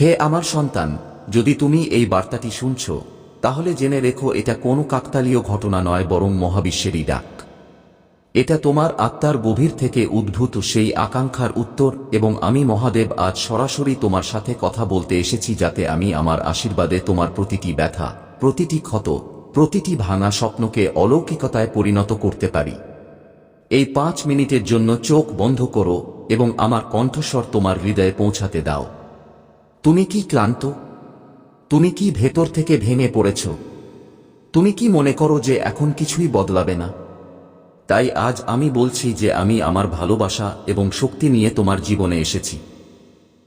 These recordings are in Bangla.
হে আমার সন্তান, যদি তুমি এই বার্তাটি শুনছ, তাহলে জেনে রেখো এটা কোনো কাকতালীয় ঘটনা নয়, বরং মহাবিশ্বেরই ডাক। এটা তোমার আত্মার গভীর থেকে উদ্ভূত সেই আকাঙ্ক্ষার উত্তর, এবং আমি মহাদেব আজ সরাসরি তোমার সাথে কথা বলতে এসেছি যাতে আমি আমার আশীর্বাদে তোমার প্রতিটি ব্যথা, প্রতিটি ক্ষত, প্রতিটি ভাঙা স্বপ্নকে অলৌকিকতায় পরিণত করতে পারি। এই পাঁচ মিনিটের জন্য চোখ বন্ধ করো, এবং আমার কণ্ঠস্বর তোমার হৃদয়ে পৌঁছাতে দাও। তুমি কি ক্লান্ত? তুমি কি ভেতর থেকে ভেঙে পড়েছ? তুমি কি মনে করো যে এখন কিছুই বদলাবে না? তাই আজ আমি বলছি যে আমি আমার ভালোবাসা এবং শক্তি নিয়ে তোমার জীবনে এসেছি।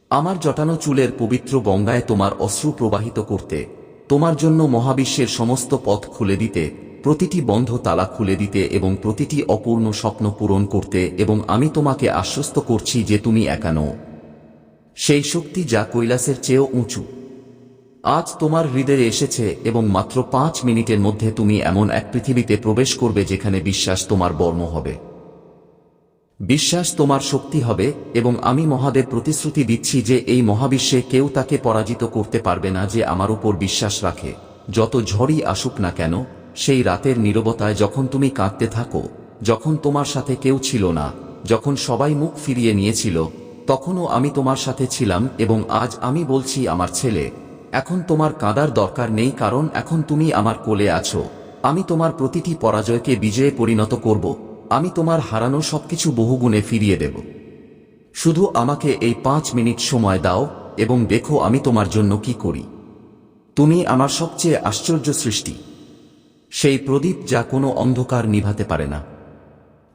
আমার জটানো চুলের পবিত্র গঙ্গায় তোমার অশ্রু প্রবাহিত করতে, তোমার জন্য মহাবিশ্বের সমস্ত পথ খুলে দিতে, প্রতিটি বন্ধ তালা খুলে দিতে এবং প্রতিটি অপূর্ণ স্বপ্ন পূরণ করতে এবং আমি তোমাকে আশ্বস্ত করছি যে তুমি একা নও। সেই শক্তি যা কৈলাসের চেয়েও উঁচু। আজ তোমার হৃদয়ে এসেছে এবং মাত্র পাঁচ মিনিটের মধ্যে তুমি এমন এক পৃথিবীতে প্রবেশ করবে যেখানে বিশ্বাস তোমার বর্ম হবে। বিশ্বাস তোমার শক্তি হবে এবং আমি মহাদেব প্রতিশ্রুতি দিচ্ছি যে এই মহাবিশ্বে কেউ তাকে পরাজিত করতে পারবে না যে আমার উপর বিশ্বাস রাখে। যত ঝড়ই আসুক না কেন, সেই রাতের নীরবতায় যখন তুমি কাঁদতে থাকো, যখন তোমার সাথে কেউ ছিল না, যখন সবাই মুখ ফিরিয়ে নিয়েছিল তখনও আমি তোমার সাথে ছিলাম এবং আজ আমি বলছি আমার ছেলে, এখন তোমার কাঁদার দরকার নেই কারণ এখন তুমি আমার কোলে আছো। আমি তোমার প্রতিটি পরাজয়কে বিজয়ে পরিণত করব। আমি তোমার হারানো সবকিছু বহুগুণে ফিরিয়ে দেব। শুধু আমাকে এই পাঁচ মিনিট সময় দাও এবং দেখো আমি তোমার জন্য কি করি। তুমি আমার সবচেয়ে আশ্চর্য সৃষ্টি। সেই প্রদীপ যা কোনো অন্ধকার নিভাতে পারে না।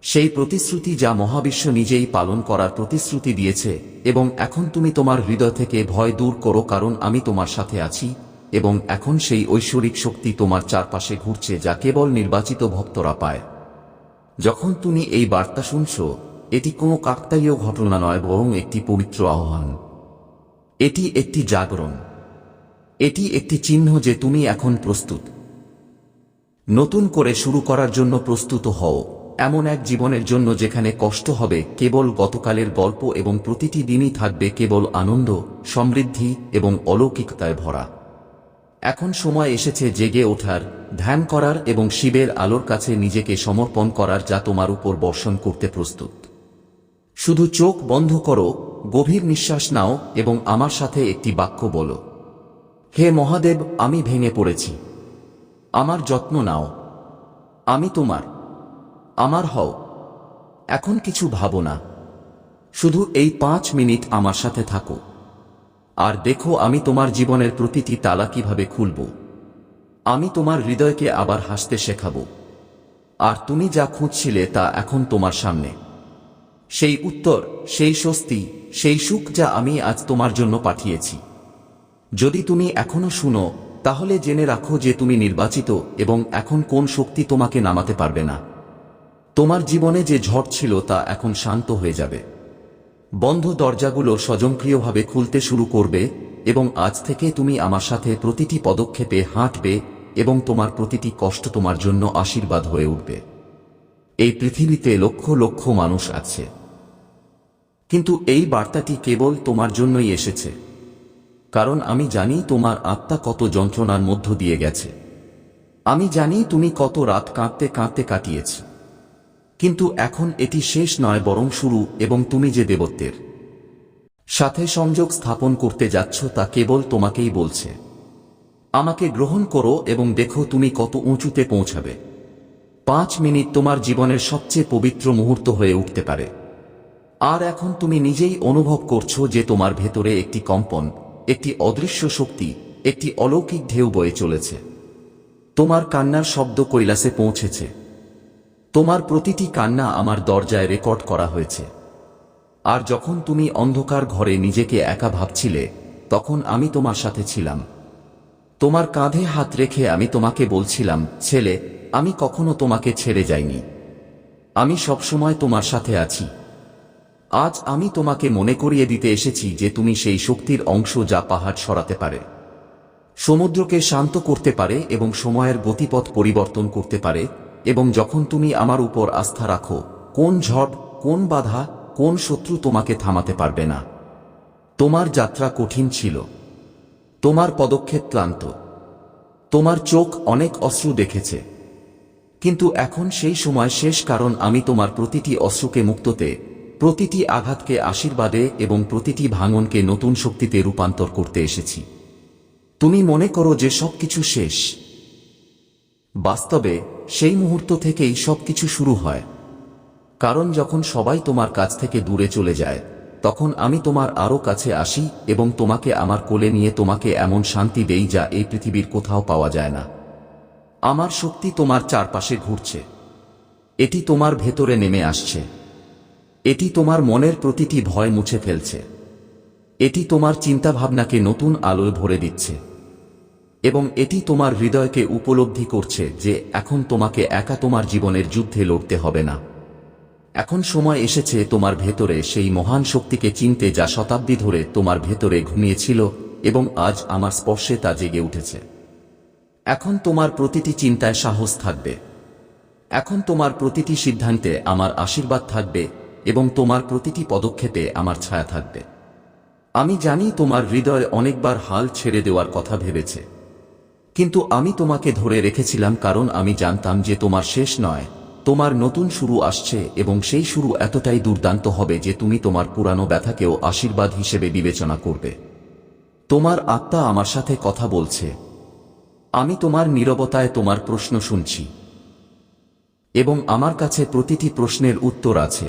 সেই প্রতিশ্রুতি যা মহাবিশ্ব নিজেই পালন করার প্রতিশ্রুতি দিয়েছে, এবং এখন তুমি তোমার হৃদয় থেকে ভয় দূর করো কারণ আমি তোমার সাথে আছি, এবং এখন সেই ঐশ্বরিক শক্তি তোমার চারপাশে ঘুরছে যা কেবল নির্বাচিত ভক্তরা পায়। যখন তুমি এই বার্তা শুনছ, এটি কোনো কাকতালীয় ঘটনা নয়, বরং একটি পবিত্র আহ্বান। এটি একটি জাগরণ। এটি একটি চিহ্ন যে তুমি এখন প্রস্তুত। নতুন করে শুরু করার জন্য প্রস্তুত হও। এমন এক জীবনের জন্য যেখানে কষ্ট হবে কেবল গতকালের গল্প এবং প্রতিটি দিনই থাকবে কেবল আনন্দ, সমৃদ্ধি এবং অলৌকিকতায় ভরা। এখন সময় এসেছে জেগে ওঠার, ধ্যান করার এবং শিবের আলোর কাছে নিজেকে সমর্পণ করার যা তোমার উপর বর্ষণ করতে প্রস্তুত। শুধু চোখ বন্ধ করো, গভীর নিঃশ্বাস নাও এবং আমার সাথে একটি বাক্য বলো। হে মহাদেব, আমি ভেঙে পড়েছি। আমার যত্ন নাও। আমি তোমার আমার হও। এখন কিছু ভাবো না। শুধু এই পাঁচ মিনিট আমার সাথে থাকো। আর দেখো আমি তোমার জীবনের প্রতিটি তালা কীভাবে খুলব। আমি তোমার হৃদয়কে আবার হাসতে শেখাবো। আর তুমি যা খুঁজছিলে তা এখন তোমার সামনে। সেই উত্তর, সেই স্বস্তি, সেই সুখ যা আমি আজ তোমার জন্য পাঠিয়েছি। যদি তুমি এখনও শুনো, তাহলে জেনে রাখো যে তুমি নির্বাচিত এবং এখন কোন শক্তি তোমাকে নামাতে পারবে না। তোমার জীবনে যে ঝড় ছিল তা এখন শান্ত হয়ে যাবে। বন্ধ দরজাগুলো স্বজনক্রিয়ভাবে খুলতে শুরু করবে এবং আজ থেকে তুমি আমার সাথে প্রতিটি পদক্ষেপে হাঁটবে এবং তোমার প্রতিটি কষ্ট তোমার জন্য আশীর্বাদ হয়ে উঠবে। এই পৃথিবীতে লক্ষ লক্ষ মানুষ আছে। কিন্তু এই বার্তাটি কেবল তোমার জন্যই এসেছে। কারণ আমি জানি তোমার আত্মা কত যন্ত্রণার মধ্য দিয়ে গেছে। আমি জানি তুমি কত রাত কাঁদতে কাঁদতে কাটিয়েছ। কিন্তু এখন এটি শেষ নয় বরং শুরু এবং তুমি যে দেবত্বের সাথে সংযোগ স্থাপন করতে যাচ্ছ তা কেবল তোমাকেই বলছে। আমাকে গ্রহণ করো এবং দেখো তুমি কত উঁচুতে পৌঁছাবে। পাঁচ মিনিট তোমার জীবনের সবচেয়ে পবিত্র মুহূর্ত হয়ে উঠতে পারে। আর এখন তুমি নিজেই অনুভব করছ যে তোমার ভেতরে একটি কম্পন, একটি অদৃশ্য শক্তি, একটি অলৌকিক ঢেউ বয়ে চলেছে। তোমার কান্নার শব্দ কৈলাসে পৌঁছেছে। তোমার প্রতিটি কান্না আমার দরজায় রেকর্ড করা হয়েছে। আর যখন তুমি অন্ধকার ঘরে নিজেকে একা ভাবছিলে, তখন আমি তোমার সাথে ছিলাম। তোমার কাঁধে হাত রেখে আমি তোমাকে বলছিলাম, ছেলে, আমি কখনো তোমাকে ছেড়ে যাইনি। আমি সবসময় তোমার সাথে আছি। আজ আমি তোমাকে মনে করিয়ে দিতে এসেছি যে তুমি সেই শক্তির অংশ যা পাহাড় সরাতে পারে। সমুদ্রকে শান্ত করতে পারে এবং সময়ের গতিপথ পরিবর্তন করতে পারে এবং যখন তুমি আমার উপর আস্থা রাখো, কোন ঝড়, কোন বাধা, কোন শত্রু তোমাকে থামাতে পারবে না। তোমার যাত্রা কঠিন ছিল। তোমার পদক্ষেপ ক্লান্ত। তোমার চোখ অনেক অশ্রু দেখেছে। কিন্তু এখন সেই সময় শেষ কারণ আমি তোমার প্রতিটি অশ্রুকে মুক্ততে প্রতিটি আঘাতকে আশীর্বাদে এবং প্রতিটি ভাঙনকে নতুন শক্তিতে রূপান্তর করতে এসেছি। তুমি মনে করো যে সবকিছু শেষ। বাস্তবে সেই মুহূর্ত থেকেই সবকিছু শুরু হয়। কারণ যখন সবাই তোমার কাছ থেকে দূরে চলে যায়, তখন আমি তোমার আরও কাছে আসি এবং তোমাকে আমার কোলে নিয়ে তোমাকে এমন শান্তি দেই যা এই পৃথিবীর কোথাও পাওয়া যায় না। আমার শক্তি তোমার চারপাশে ঘুরছে। এটি তোমার ভেতরে নেমে আসছে। এটি তোমার মনের প্রতিটি ভয় মুছে ফেলছে। এটি তোমার চিন্তাভাবনাকে নতুন আলোয় ভরে দিচ্ছে। এবং এটি তোমার হৃদয়কে উপলব্ধি করছে যে এখন তোমাকে একা তোমার জীবনের যুদ্ধে লড়তে হবে না। এখন সময় এসেছে তোমার ভেতরে সেই মহান শক্তিকে চিনতে যা শতাব্দী ধরে তোমার ভেতরে ঘুমিয়েছিল এবং আজ আমার স্পর্শে তা জেগে উঠেছে। এখন তোমার প্রতিটি চিন্তায় সাহস থাকবে। এখন তোমার প্রতিটি সিদ্ধান্তে আমার আশীর্বাদ থাকবে এবং তোমার প্রতিটি পদক্ষেপে আমার ছায়া থাকবে। আমি জানি তোমার হৃদয় অনেকবার হাল ছেড়ে দেওয়ার কথা ভেবেছে। কিন্তু আমি তোমাকে ধরে রেখেছিলাম কারণ আমি জানতাম যে তোমার শেষ নয়। তোমার নতুন শুরু আসছে এবং সেই শুরু এতটাই দুর্দান্ত হবে যে তুমি তোমার পুরানো ব্যথাকেও আশীর্বাদ হিসেবে বিবেচনা করবে। তোমার আত্মা আমার সাথে কথা বলছে। আমি তোমার নীরবতায় তোমার প্রশ্ন শুনছি। এবং আমার কাছে প্রতিটি প্রশ্নের উত্তর আছে।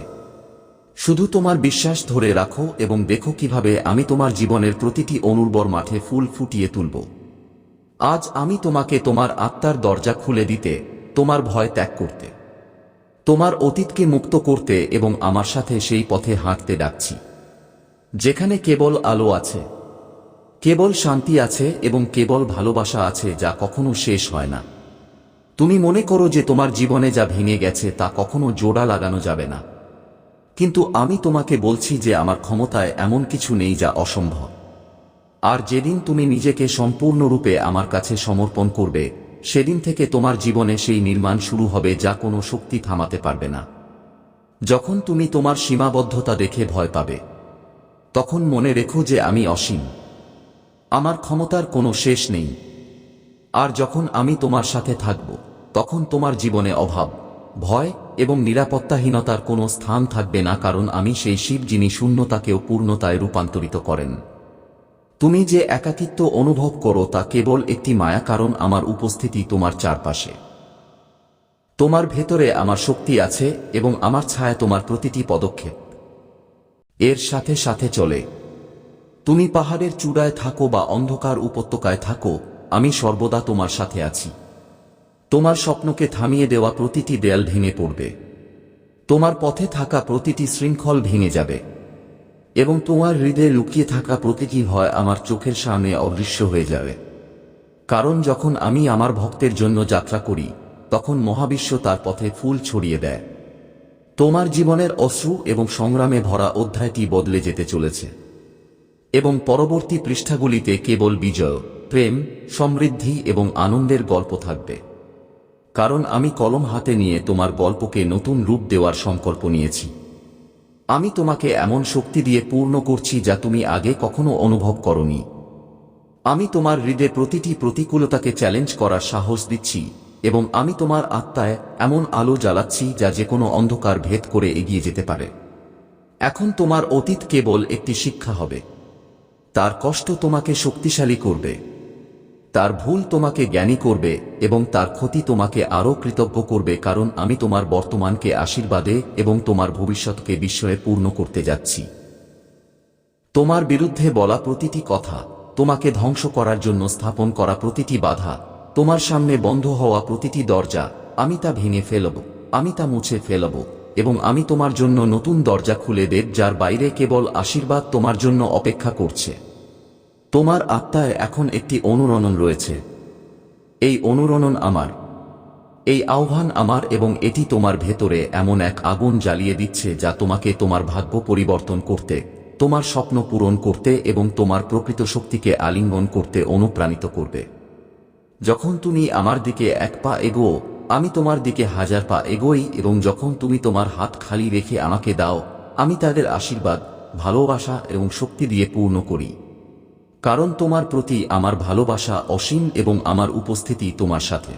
শুধু তোমার বিশ্বাস ধরে রাখো এবং দেখো কীভাবে আমি তোমার জীবনের প্রতিটি অনুর্বর মাঠে ফুল ফুটিয়ে তুলব। আজ আমি তোমাকে তোমার আত্মার দরজা খুলে দিতে, তোমার ভয় ত্যাগ করতে। তোমার অতীতকে মুক্ত করতে এবং আমার সাথে সেই পথে হাঁটতে ডাকছি। যেখানে কেবল আলো আছে, কেবল শান্তি আছে এবং কেবল ভালোবাসা আছে যা কখনো শেষ হয় না। তুমি মনে করো যে তোমার জীবনে যা ভেঙে গেছে তা কখনো জোড়া লাগানো যাবে না। কিন্তু আমি তোমাকে বলছি যে আমার ক্ষমতায় এমন কিছু নেই যা অসম্ভব। আর যেদিন তুমি নিজেকে সম্পূর্ণরূপে আমার কাছে সমর্পণ করবে, সেদিন থেকে তোমার জীবনে সেই নির্মাণ শুরু হবে যা কোনো শক্তি থামাতে পারবে না। যখন তুমি তোমার সীমাবদ্ধতা দেখে ভয় পাবে, তখন মনে রেখো যে আমি অসীম। আমার ক্ষমতার কোনো শেষ নেই। আর যখন আমি তোমার সাথে থাকব, তখন তোমার জীবনে অভাব, ভয় এবং নিরাপত্তাহীনতার কোনো স্থান থাকবে না কারণ আমি সেই শিব যিনি শূন্যতাকেও পূর্ণতায় রূপান্তরিত করেন। তুমি যে একাকিত্ব অনুভব করো তা কেবল একটি মায়া কারণ আমার উপস্থিতি তোমার চারপাশে। তোমার ভেতরে আমার শক্তি আছে এবং আমার ছায়া তোমার প্রতিটি পদক্ষেপ। এর সাথে সাথে চলে। তুমি পাহাড়ের চূড়ায় থাকো বা অন্ধকার উপত্যকায় থাকো, আমি সর্বদা তোমার সাথে আছি। তোমার স্বপ্নকে থামিয়ে দেওয়া প্রতিটি দেয়াল ভেঙে পড়বে। তোমার পথে থাকা প্রতিটি শৃঙ্খল ভেঙে যাবে। এবং তোমার হৃদয়ে লুকিয়ে থাকা প্রতিটি ভয় আমার চোখের সামনে অদৃশ্য হয়ে যাবে। কারণ যখন আমি আমার ভক্তের জন্য যাত্রা করি, তখন মহাবিশ্ব তার পথে ফুল ছড়িয়ে দেয়। তোমার জীবনের অশ্রু এবং সংগ্রামে ভরা অধ্যায়টি বদলে যেতে চলেছে। এবং পরবর্তী পৃষ্ঠাগুলিতে কেবল বিজয়, প্রেম, সমৃদ্ধি এবং আনন্দের গল্প থাকবে। কারণ আমি কলম হাতে নিয়ে তোমার গল্পকে নতুন রূপ দেওয়ার সংকল্প নিয়েছি। আমি তোমাকে এমন শক্তি দিয়ে পূর্ণ করছি যা তুমি আগে কখনো অনুভব করনি। আমি তোমার হৃদয়ে প্রতিটি প্রতিকূলতাকে চ্যালেঞ্জ করার সাহস দিচ্ছি এবং আমি তোমার আত্মায় এমন আলো জ্বালাচ্ছি যা যে কোনো অন্ধকার ভেদ করে এগিয়ে যেতে পারে। এখন তোমার অতীত কেবল একটি শিক্ষা হবে। তার কষ্ট তোমাকে শক্তিশালী করবে। তার ভুল তোমাকে জ্ঞানী করবে এবং তার ক্ষতি তোমাকে আরও কৃতজ্ঞ করবে কারণ আমি তোমার বর্তমানকে আশীর্বাদে এবং তোমার ভবিষ্যৎকে বিস্ময়ে পূর্ণ করতে যাচ্ছি। তোমার বিরুদ্ধে বলা প্রতিটি কথা, তোমাকে ধ্বংস করার জন্য স্থাপন করা প্রতিটি বাধা, তোমার সামনে বন্ধ হওয়া প্রতিটি দরজা, আমি তা ভেঙে ফেলব, আমি তা মুছে ফেলব, এবং আমি তোমার জন্য নতুন দরজা খুলে দেব যার বাইরে কেবল আশীর্বাদ তোমার জন্য অপেক্ষা করছে। তোমার আত্মায় এখন একটি অনুরণন রয়েছে। এই অনুরণন আমার। এই আহ্বান আমার এবং এটি তোমার ভেতরে এমন এক আগুন জ্বালিয়ে দিচ্ছে যা তোমাকে তোমার ভাগ্য পরিবর্তন করতে, তোমার স্বপ্ন পূরণ করতে এবং তোমার প্রকৃত শক্তিকে আলিঙ্গন করতে অনুপ্রাণিত করবে। যখন তুমি আমার দিকে এক পা এগো আমি তোমার দিকে হাজার পা এগোই এবং যখন তুমি তোমার হাত খালি রেখে আমাকে দাও, আমি তাদের আশীর্বাদ, ভালোবাসা এবং শক্তি দিয়ে পূর্ণ করি। কারণ তোমার প্রতি আমার ভালোবাসা অসীম এবং আমার উপস্থিতি তোমার সাথে।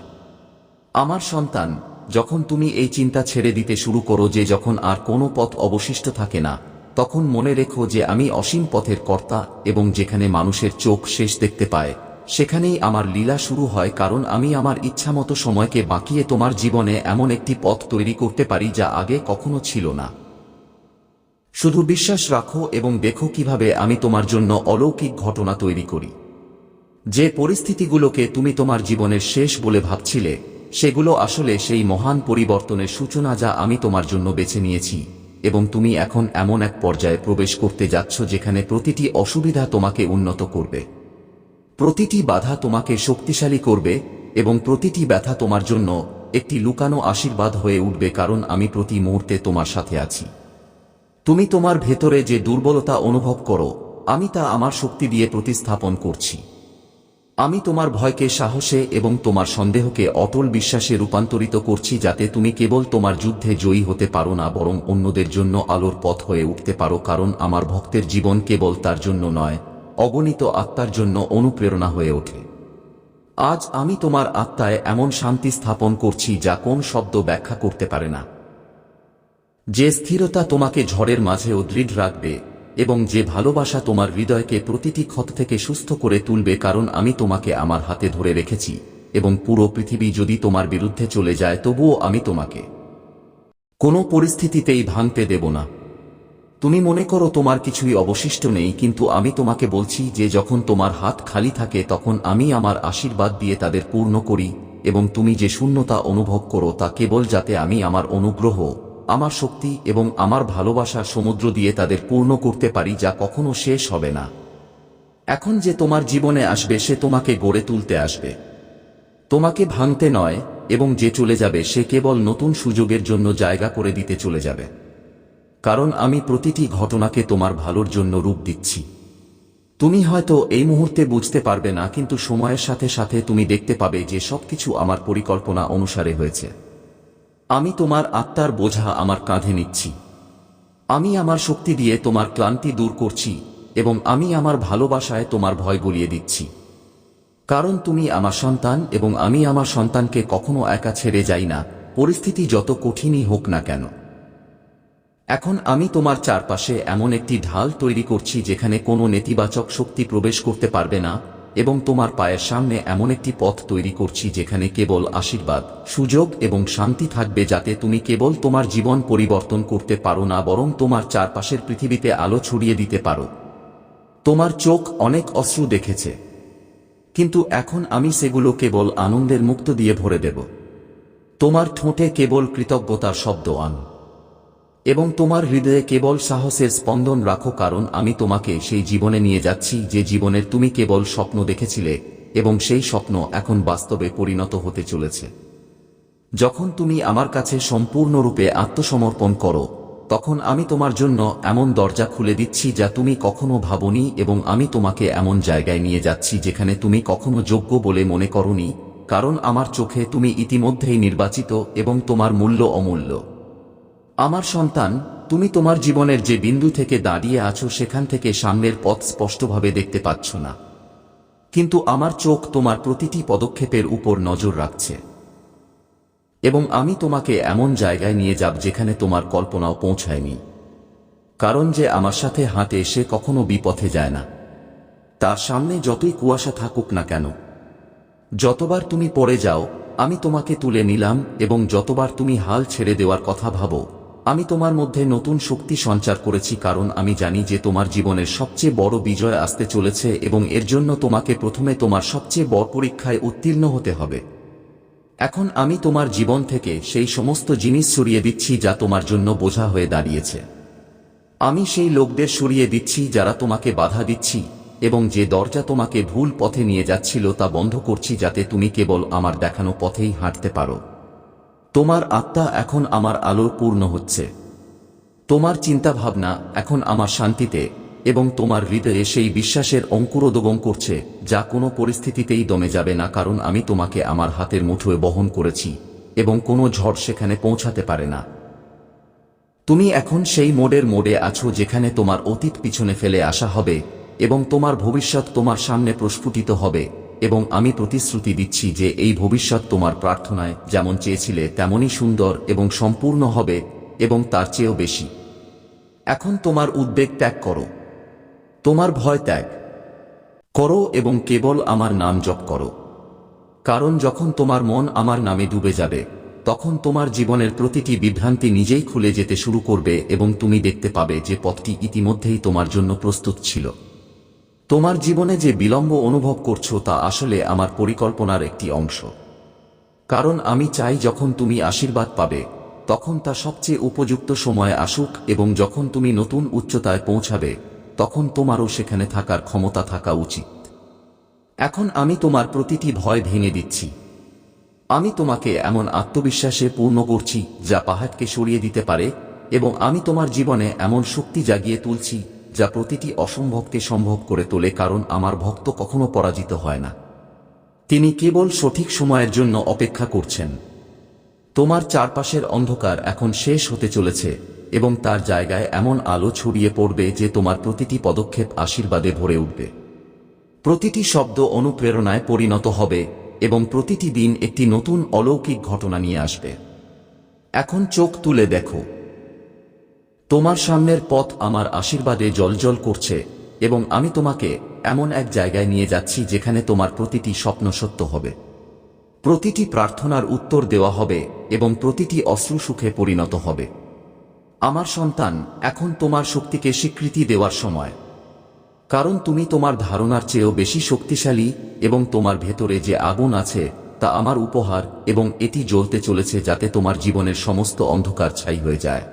আমার সন্তান, যখন তুমি এই চিন্তা ছেড়ে দিতে শুরু করো যে যখন আর কোনো পথ অবশিষ্ট থাকে না, তখন মনে রেখো যে আমি অসীম পথের কর্তা এবং যেখানে মানুষের চোখ শেষ দেখতে পায়, সেখানেই আমার লীলা শুরু হয় কারণ আমি আমার ইচ্ছামতো সময়কে বাঁকিয়ে তোমার জীবনে এমন একটি পথ তৈরি করতে পারি যা আগে কখনো ছিল না। শুধু বিশ্বাস রাখো এবং দেখো কীভাবে আমি তোমার জন্য অলৌকিক ঘটনা তৈরি করি। যে পরিস্থিতিগুলোকে তুমি তোমার জীবনের শেষ বলে ভাবছিলে, সেগুলো আসলে সেই মহান পরিবর্তনের সূচনা যা আমি তোমার জন্য বেছে নিয়েছি, এবং তুমি এখন এমন এক পর্যায়ে প্রবেশ করতে যাচ্ছ যেখানে প্রতিটি অসুবিধা তোমাকে উন্নত করবে। প্রতিটি বাধা তোমাকে শক্তিশালী করবে, এবং প্রতিটি ব্যথা তোমার জন্য একটি লুকানো আশীর্বাদ হয়ে উঠবে কারণ আমি প্রতি মুহূর্তে তোমার সাথে আছি। তুমি তোমার ভেতরে যে দুর্বলতা অনুভব করো, আমি তা আমার শক্তি দিয়ে প্রতিস্থাপন করছি। আমি তোমার ভয়কে, সাহসে এবং তোমার সন্দেহকে অটল বিশ্বাসে রূপান্তরিত করছি যাতে তুমি কেবল তোমার যুদ্ধে জয়ী হতে পারো না, বরং অন্যদের জন্য আলোর পথ হয়ে উঠতে পারো, কারণ আমার ভক্তের জীবন কেবল তার জন্য নয়, অগণিত আত্মার জন্য অনুপ্রেরণা হয়ে ওঠে। আজ আমি তোমার আত্মায় এমন শান্তি স্থাপন করছি যা কোন শব্দ ব্যাখ্যা করতে পারে না। যে স্থিরতা তোমাকে ঝড়ের মাঝেও দৃঢ় রাখবে, এবং যে ভালোবাসা তোমার হৃদয়কে প্রতিটি ক্ষত থেকে সুস্থ করে তুলবে, কারণ আমি তোমাকে আমার হাতে ধরে রেখেছি, এবং পুরো পৃথিবী যদি তোমার বিরুদ্ধে চলে যায়, তবুও আমি তোমাকে কোনো পরিস্থিতিতেই ভাঙতে দেব না। তুমি মনে করো তোমার কিছুই অবশিষ্ট নেই, কিন্তু আমি তোমাকে বলছি যে যখন তোমার হাত খালি থাকে, তখন আমি আমার আশীর্বাদ দিয়ে তাদের পূর্ণ করি, এবং তুমি যে শূন্যতা অনুভব করো, তা কেবল যাতে আমি আমার অনুগ্রহ আমার শক্তি এবং আমার ভালোবাসা সমুদ্র দিয়ে তাদের পূর্ণ করতে পারি যা কখনো শেষ হবে না। এখন যে তোমার জীবনে আসবে সে তোমাকে গড়ে তুলতে আসবে। তোমাকে ভাঙতে নয় এবং যে চলে যাবে সে কেবল নতুন সুযোগের জন্য জায়গা করে দিতে চলে যাবে। কারণ আমি প্রতিটি ঘটনাকে তোমার ভালোর জন্য রূপ দিচ্ছি। তুমি হয়তো এই মুহূর্তে বুঝতে পারবে না, কিন্তু সময়ের সাথে সাথে তুমি দেখতে পাবে যে সবকিছু আমার পরিকল্পনা অনুসারে হয়েছে। আমি তোমার আত্মার বোঝা আমার কাঁধে নিচ্ছি। আমি আমার শক্তি দিয়ে তোমার ক্লান্তি দূর করছি এবং আমি আমার ভালোবাসায় তোমার ভয় গলিয়ে দিচ্ছি। কারণ তুমি আমার সন্তান এবং আমি আমার সন্তানকে কখনো একা ছেড়ে যাই না, পরিস্থিতি যত কঠিনই হোক না কেন। এখন আমি তোমার চারপাশে এমন একটি ঢাল তৈরি করছি যেখানে কোনো নেতিবাচক শক্তি প্রবেশ করতে পারবে না এবং তোমার পায়ের সামনে এমন একটি পথ তৈরি করছি যেখানে কেবল আশীর্বাদ, সুযোগ এবং শান্তি থাকবে যাতে তুমি কেবল তোমার জীবন পরিবর্তন করতে পারো না বরং তোমার চারপাশের পৃথিবীতে আলো ছড়িয়ে দিতে পারো। তোমার চোখ অনেক অশ্রু দেখেছে। কিন্তু এখন আমি সেগুলো কেবল আনন্দের মুক্ত দিয়ে ভরে দেব। তোমার ঠোঁটে কেবল কৃতজ্ঞতার শব্দ আন। এবং তোমার হৃদয়ে কেবল সাহসের স্পন্দন রাখো, কারণ আমি তোমাকে সেই জীবনে নিয়ে যাচ্ছি যে জীবনের তুমি কেবল স্বপ্ন দেখেছিলে এবং সেই স্বপ্ন এখন বাস্তবে পরিণত হতে চলেছে। যখন তুমি আমার কাছে সম্পূর্ণরূপে আত্মসমর্পণ করো, তখন আমি তোমার জন্য এমন দরজা খুলে দিচ্ছি যা তুমি কখনো ভাবনি এবং আমি তোমাকে এমন জায়গায় নিয়ে যাচ্ছি যেখানে তুমি কখনো যোগ্য বলে মনে করনি, কারণ আমার চোখে তুমি ইতিমধ্যেই নির্বাচিত এবং তোমার মূল্য অমূল্য। আমার সন্তান, তুমি তোমার জীবনের যে বিন্দু থেকে দাঁড়িয়ে আছো সেখান থেকে সামনের পথ স্পষ্টভাবে দেখতে পাচ্ছ না। কিন্তু আমার চোখ তোমার প্রতিটি পদক্ষেপের উপর নজর রাখছে। এবং আমি তোমাকে এমন জায়গায় নিয়ে যাব যেখানে তোমার কল্পনাও পৌঁছায়নি। কারণ যে আমার সাথে হাঁটে সে কখনো বিপথে যায় না। তার সামনে যতই কুয়াশা থাকুক না কেন, যতবার তুমি পড়ে যাও, আমি তোমাকে তুলে নিলাম এবং যতবার তুমি হাল ছেড়ে দেওয়ার কথা ভাবো আমি তোমার মধ্যে নতুন শক্তি সঞ্চার করেছি কারণ আমি জানি যে তোমার জীবনের সবচেয়ে বড় বিজয় আসতে চলেছে এবং এর জন্য তোমাকে প্রথমে তোমার সবচেয়ে বড় পরীক্ষায় উত্তীর্ণ হতে হবে। এখন আমি তোমার জীবন থেকে সেই সমস্ত জিনিস সরিয়ে দিচ্ছি যা তোমার জন্য বোঝা হয়ে দাঁড়িয়েছে। আমি সেই লোকদের সরিয়ে দিচ্ছি যারা তোমাকে বাধা দিচ্ছি এবং যে দরজা তোমাকে ভুল পথে নিয়ে যাচ্ছিল তা বন্ধ করছি যাতে তুমি কেবল আমার দেখানো পথেই হাঁটতে পারো। তোমার আত্মা এখন আমার আলো পূর্ণ হচ্ছে। তোমার চিন্তাভাবনা এখন আমার শান্তিতে এবং তোমার হৃদয়ে সেই বিশ্বাসের অঙ্কুরোদগম করছে, যা কোনো পরিস্থিতিতেই দমে যাবে না, কারণ আমি তোমাকে আমার হাতের মুঠোয় বহন করেছি এবং কোনো ঝড় সেখানে পৌঁছাতে পারে না। তুমি এখন সেই মোডের মোডে আছো যেখানে তোমার অতীত পিছনে ফেলে আসা হবে এবং তোমার ভবিষ্যৎ তোমার সামনে প্রস্ফুটিত হবে। এবং আমি প্রতিশ্রুতি দিচ্ছি যে এই ভবিষ্যৎ তোমার প্রার্থনায় যেমন চেয়েছিলে তেমনই সুন্দর এবং সম্পূর্ণ হবে এবং তার চেয়েও বেশি। এখন তোমার উদ্বেগ ত্যাগ করো। তোমার ভয় ত্যাগ। করো এবং কেবল আমার নাম জপ করো। কারণ যখন তোমার মন আমার নামে ডুবে যাবে, তখন তোমার জীবনের প্রতিটি বিভ্রান্তি নিজেই খুলে যেতে শুরু করবে এবং তুমি দেখতে পাবে যে পথটি ইতিমধ্যেই তোমার জন্য প্রস্তুত ছিল। তোমার জীবনে যে বিলম্ব অনুভব করছ তা আসলে আমার পরিকল্পনার একটি অংশ। কারণ আমি চাই যখন তুমি আশীর্বাদ পাবে, তখন তা সবচেয়ে উপযুক্ত সময়ে আসুক এবং যখন তুমি নতুন উচ্চতায় পৌঁছাবে, তখন তোমারও সেখানে থাকার ক্ষমতা থাকা উচিত। এখন আমি তোমার প্রতিটি ভয় ভেঙে দিচ্ছি। আমি তোমাকে এমন আত্মবিশ্বাসে পূর্ণ করছি যা পাহাড়কে সরিয়ে দিতে পারে এবং আমি তোমার জীবনে এমন শক্তি জাগিয়ে তুলছি যা প্রতিটি অসম্ভবকে সম্ভব করে তোলে কারণ আমার ভক্ত কখনো পরাজিত হয় না। তিনি কেবল সঠিক সময়ের জন্য অপেক্ষা করছেন। তোমার চারপাশের অন্ধকার এখন শেষ হতে চলেছে এবং তার জায়গায় এমন আলো ছড়িয়ে পড়বে যে তোমার প্রতিটি পদক্ষেপ আশীর্বাদে ভরে উঠবে। প্রতিটি শব্দ অনুপ্রেরণায় পরিণত হবে এবং প্রতিটি দিন একটি নতুন অলৌকিক ঘটনা নিয়ে আসবে। এখন চোখ তুলে দেখো। তোমার সামনের পথ আমার আশীর্বাদে জলজল করছে, এবং আমি তোমাকে এমন এক জায়গায় নিয়ে যাচ্ছি যেখানে তোমার প্রতিটি স্বপ্ন সত্য হবে। প্রতিটি প্রার্থনার উত্তর দেওয়া হবে এবং প্রতিটি অশ্রু সুখে পরিণত হবে। আমার সন্তান, এখন তোমার শক্তিকে স্বীকৃতি দেওয়ার সময়। কারণ তুমি তোমার ধারণার চেয়েও বেশি শক্তিশালী এবং তোমার ভেতরে যে আগুন আছে, তা আমার উপহার এবং এটি জ্বলতে চলেছে যাতে তোমার জীবনের সমস্ত অন্ধকার ছাই হয়ে যায়।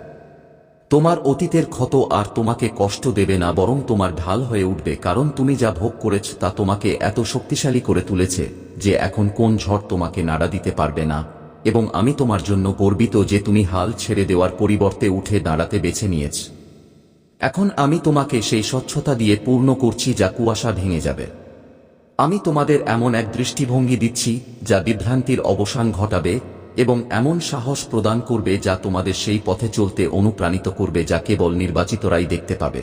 তোমার অতীতের ক্ষত আর তোমাকে কষ্ট দেবে না, বরং তোমার ঢাল হয়ে উঠবে, কারণ তুমি যা ভোগ করেছ তা তোমাকে এত শক্তিশালী করে তুলেছে যে এখন কোন ঝড় তোমাকে নাড়া দিতে পারবে না। এবং আমি তোমার জন্য গর্বিত যে তুমি হাল ছেড়ে দেওয়ার পরিবর্তে উঠে দাঁড়াতে বেছে নিয়েছ। এখন আমি তোমাকে সেই স্বচ্ছতা দিয়ে পূর্ণ করছি যা কুয়াশা ভেঙে যাবে। আমি তোমাদের এমন এক দৃষ্টিভঙ্গি দিচ্ছি যা বিভ্রান্তির অবসান ঘটাবে এবং এমন সাহস প্রদান করবে যা তোমাদের সেই পথে চলতে অনুপ্রাণিত করবে যা কেবল নির্বাচিতরাই দেখতে পাবে।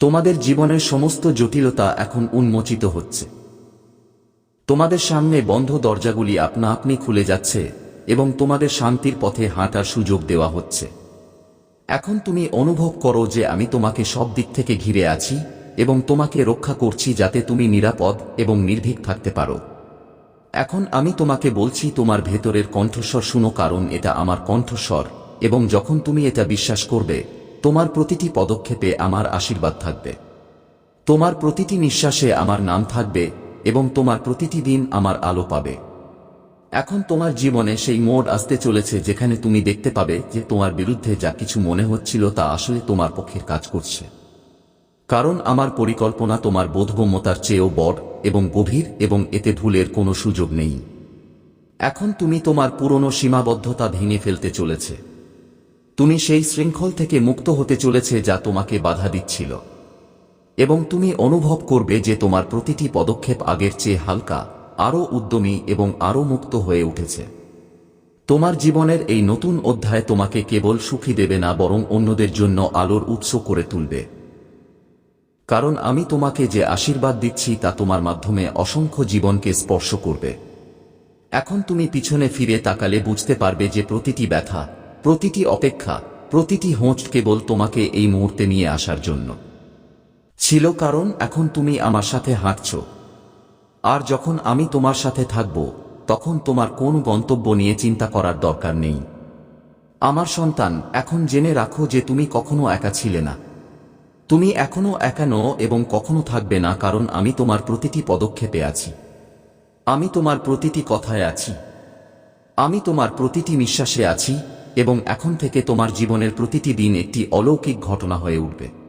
তোমাদের জীবনের সমস্ত জটিলতা এখন উন্মোচিত হচ্ছে। তোমাদের সামনে বন্ধ দরজাগুলি আপনা আপনি খুলে যাচ্ছে এবং তোমাদের শান্তির পথে হাঁটার সুযোগ দেওয়া হচ্ছে। এখন তুমি অনুভব করো যে আমি তোমাকে সব দিক থেকে ঘিরে আছি এবং তোমাকে রক্ষা করছি যাতে তুমি নিরাপদ এবং নির্ভীক থাকতে পারো। এখন আমি তোমাকে বলছি তোমার ভেতরের কণ্ঠস্বর শুনো কারণ এটা আমার কণ্ঠস্বর, এবং যখন তুমি এটা বিশ্বাস করবে, তোমার প্রতিটি পদক্ষেপে আমার আশীর্বাদ থাকবে। তোমার প্রতিটি নিঃশ্বাসে আমার নাম থাকবে, এবং তোমার প্রতিটি দিন আমার আলো পাবে। এখন তোমার জীবনে সেই মোড় আসতে চলেছে যেখানে তুমি দেখতে পাবে যে তোমার বিরুদ্ধে যা কিছু মনে হচ্ছিল তা আসলে তোমার পক্ষের কাজ করছে। কারণ আমার পরিকল্পনা তোমার বোধগম্যতার চেয়েও বড় এবং গভীর এবং এতে ভুলের কোনো সুযোগ নেই। এখন তুমি তোমার পুরনো সীমাবদ্ধতা ভেঙে ফেলতে চলেছে। তুমি সেই শৃঙ্খল থেকে মুক্ত হতে চলেছে যা তোমাকে বাধা দিচ্ছিল। এবং তুমি অনুভব করবে যে তোমার প্রতিটি পদক্ষেপ আগের চেয়ে হালকা, আরও উদ্যমী এবং আরও মুক্ত হয়ে উঠেছে। তোমার জীবনের এই নতুন অধ্যায় তোমাকে কেবল সুখী দেবে না, বরং অন্যদের জন্য আলোর উৎস করে তুলবে। কারণ আমি তোমাকে যে আশীর্বাদ দিচ্ছি তা তোমার মাধ্যমে অসংখ্য জীবনকে স্পর্শ করবে। এখন তুমি পিছনে ফিরে তাকালে বুঝতে পারবে যে প্রতিটি ব্যথা, প্রতিটি অপেক্ষা, প্রতিটি হোঁচ কেবল তোমাকে এই মুহূর্তে নিয়ে আসার জন্য। ছিল কারণ এখন তুমি আমার সাথে হাঁটছ। আর যখন আমি তোমার সাথে থাকব, তখন তোমার কোন গন্তব্য নিয়ে চিন্তা করার দরকার নেই। আমার সন্তান, এখন জেনে রাখো যে তুমি কখনো একা ছিলে না। তুমি এখনও একানো এবং কখনো থাকবে না কারণ আমি তোমার প্রতিটি পদক্ষেপে আছি। আমি তোমার প্রতিটি কথায় আছি। আমি তোমার প্রতিটি নিঃশ্বাসে আছি এবং এখন থেকে তোমার জীবনের প্রতিটি দিন একটি অলৌকিক ঘটনা হয়ে উঠবে।